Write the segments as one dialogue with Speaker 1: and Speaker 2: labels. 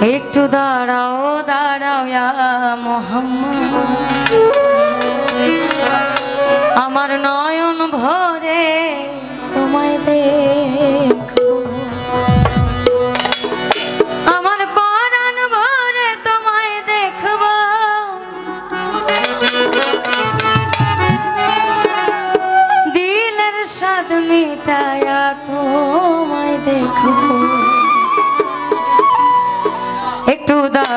Speaker 1: একটু দাঁড়াও দাঁড়াও মোহাম্মদ। আমার নয়ন ভরে তোমায় দেখো আমার পরাণ ভরে তোমায় দেখব। দিলের মিটায়া তোমায় দেখব।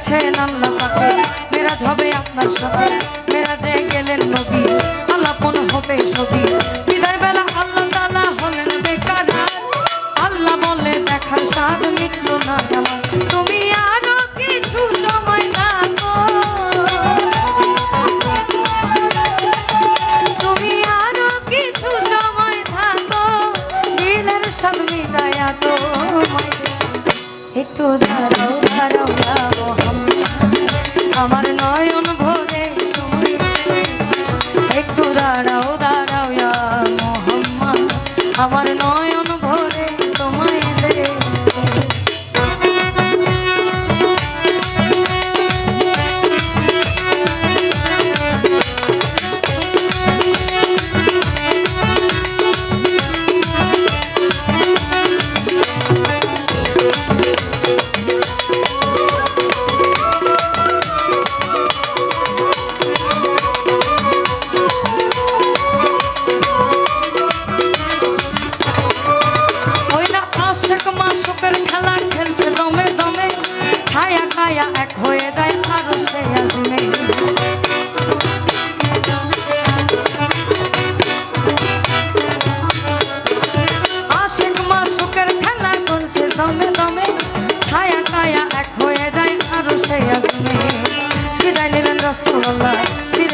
Speaker 1: দেখেছেন আল্লাহ পাকে মেরাজ হবে আপনার সাথে মেরাজে গেলেন নবী, আলাপন হবে ছবি বিদায় বেলা আল্লাহ তাআলা হলেন বেকার। আল্লাহ বলে, দেখার স্বাদ মিটলো না তুমি আরও কিছু সময় থাকো। তুমি আরও কিছু সময় থাকো। দিলের সব মিটায়া তো একটু দাঁড়াও দাঁড়াও। আমার নয়ন ভরে একটু দাঁড়াও দাঁড়াও মোহাম্মদ। আমার নয়ন ভরে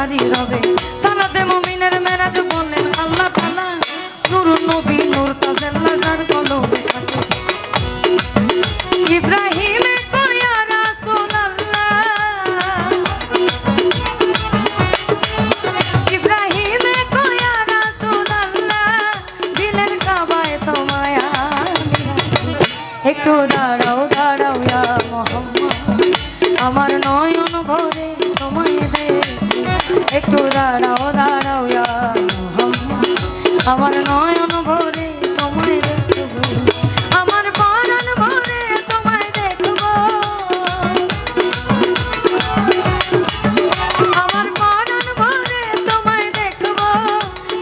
Speaker 1: যত রবে সালাতে মমিনের মেরাজ বললেন আল্লাহ তালা। নূর নবী, নূর তাজেল্লা যার কলমে ইব্রাহিম। একটু দাঁড়াও দাঁড়াও মোহাম্মদ। আমার নয়ন ভরে তোমায় একটু দাঁড়াও দাঁড়াও আমার নয়ন ভরে তোমায় দেখব আমার পরাণ ভরে তোমায় দেখব আমার পরাণ ভরে তোমায় দেখব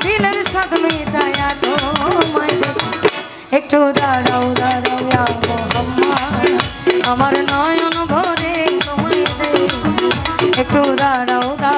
Speaker 1: দিলের সাথ মিটায়া তোমায় দেখব একটু দাঁড়াও দাঁড়াও আমার নয়ন ভরে তোমায় দেখব একটু দাঁড়াও দাঁড়াও